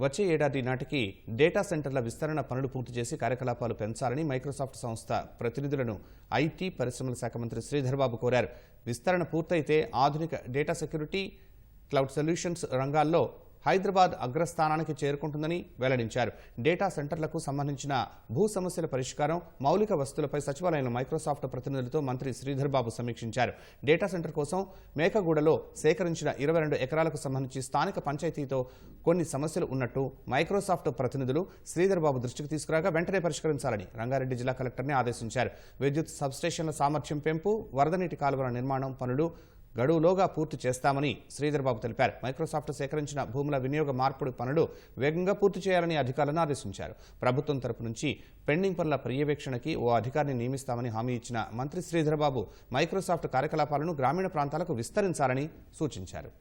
వచ్చే ఏడాది నాటికి డేటా సెంటర్ల విస్తరణ పనులు పూర్తి చేసి కార్యకలాపాలు పెంచాలని మైక్రోసాఫ్ట్ సంస్థ ప్రతినిధులను ఐటీ పరిశ్రమల శాఖ మంత్రి శ్రీధర్బాబు కోరారు. విస్తరణ పూర్తయితే ఆధునిక డేటా సెక్యూరిటీ క్లౌడ్ సొల్యూషన్స్ రంగాల్లో హైదరాబాద్ అగ్రస్థానానికి చేరుకుంటుందని వెల్లడించారు. డేటా సెంటర్లకు సంబంధించిన భూ సమస్యల పరిష్కారం మౌలిక వస్తువులపై సచివాలయంలో మైక్రోసాఫ్ట్ ప్రతినిధులతో మంత్రి శ్రీధర్బాబు సమీక్షించారు. డేటా సెంటర్ కోసం మేకగూడలో సేకరించిన ఇరవై రెండు ఎకరాలకు సంబంధించి స్థానిక పంచాయతీతో కొన్ని సమస్యలు ఉన్నట్టు మైక్రోసాఫ్ట్ ప్రతినిధులు శ్రీధర్ బాబు దృష్టికి తీసుకురాగా వెంటనే పరిష్కరించాలని రంగారెడ్డి జిల్లా కలెక్టర్ని ఆదేశించారు. విద్యుత్ సబ్స్టేషన్ల సామర్థ్యం పెంపు వరద నీటి కాలువల నిర్మాణం పనులు గడువులోగా పూర్తి చేస్తామని శ్రీధర్బాబు తెలిపారు. మైక్రోసాఫ్ట్ సేకరించిన భూముల వినియోగ మార్పిడి పనులు వేగంగా పూర్తి చేయాలని అధికారులను ఆదేశించారు. ప్రభుత్వం తరపు నుంచి పెండింగ్ పనుల పర్యవేక్షణకి ఓ అధికారిని నియమిస్తామని హామీ ఇచ్చిన మంత్రి శ్రీధర్బాబు మైక్రోసాఫ్ట్ కార్యకలాపాలను గ్రామీణ ప్రాంతాలకు విస్తరించాలని సూచించారు.